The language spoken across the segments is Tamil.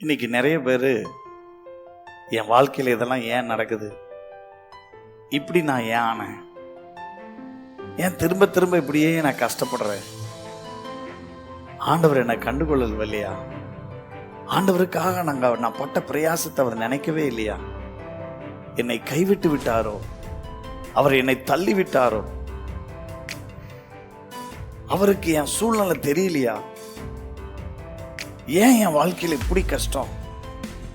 இன்னைக்கு நிறைய பேர் என் வாழ்க்கையில் இதெல்லாம் ஏன் நடக்குது? இப்படி நான் ஏன் ஆனேன்? ஏன் திரும்ப திரும்ப இப்படியே நான் கஷ்டப்படுறேன்? ஆண்டவர் என்னை கண்டுகொள்ளல் இல்லையா ஆண்டவருக்காக நாங்கள் நான் பட்ட பிரயாசத்தை அவர் நினைக்கவே இல்லையா? என்னை கைவிட்டு விட்டாரோ? அவர் என்னை தள்ளி விட்டாரோ? அவருக்கு என் சூழ்நிலை தெரியலையா? ஏன் என் வாழ்க்கையில் இப்படி கஷ்டம்?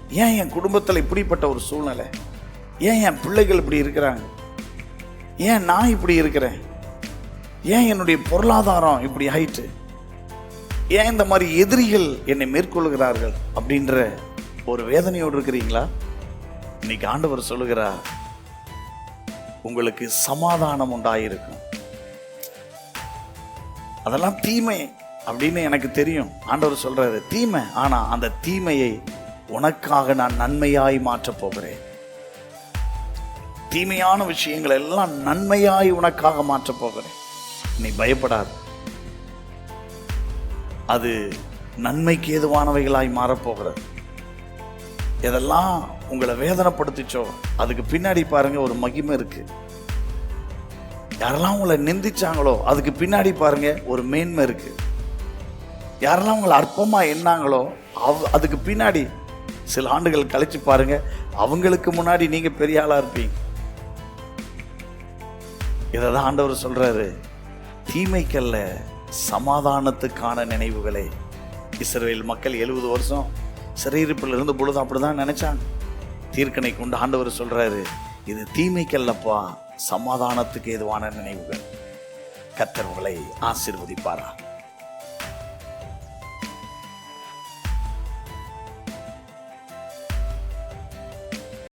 ஏன் என் குடும்பத்தில் இப்படிப்பட்ட ஒரு சூழ்நிலை? ஏன் என் பிள்ளைகள் இப்படி இருக்கிறாங்க? ஏன் நான் இப்படி இருக்கிறேன்? ஏன் என்னுடைய பொருளாதாரம் இப்படி ஆயிட்டு? ஏன் இந்த மாதிரி எதிரிகள் என்னை மேற்கொள்கிறார்கள் அப்படின்ற ஒரு வேதனையோடு இருக்கிறீங்களா? இன்னைக்கு ஆண்டவர் சொல்லுகிறார் உங்களுக்கு சமாதானம் உண்டாயிருக்கும். அதெல்லாம் தீமை. அப்படின்னு எனக்கு தெரியும். ஆண்டவர் சொல்றாரு தீமை ஆனா அந்த தீமையை உனக்காக நான் நன்மையாய் மாற்றப் போகிறேன். தீமையான விஷயங்கள் எல்லாம் நன்மையாய் உனக்காக மாற்றப் போகிறேன். நீ பயப்படாத. அது நன்மைக்கு ஏதுவானவைகளாய் மாறப்போகிறது எதெல்லாம் உங்களை வேதனைப்படுத்திச்சோ அதுக்கு பின்னாடி பாருங்க ஒரு மகிமை இருக்கு. யாரெல்லாம் உங்களை நிந்திச்சாங்களோ அதுக்கு பின்னாடி பாருங்க ஒரு மேன்மை இருக்குது யாரெல்லாம் உங்களை அற்பமாக எண்ணாங்களோ அவ் அதுக்கு பின்னாடி சில ஆண்டுகள் கழித்து பாருங்கள் அவங்களுக்கு முன்னாடி நீங்கள் பெரிய ஆளாக இருப்பீங்க. இதை தான் ஆண்டவர் சொல்கிறாரு தீமைக்கல்ல சமாதானத்துக்கான நினைவுகளே. இஸ்ரேல் மக்கள் எழுபது வருஷம் சிறையிருப்பில் இருந்த பொழுது அப்படிதான் நினச்சாங்க. தீர்க்கனை கொண்டு ஆண்டவர் சொல்கிறாரு இது தீமைக்கல்லப்பா சமாதானத்துக்கு எதுவான நினைவுகள். கத்தர் உங்களை ஆசீர்வதிப்பாரா?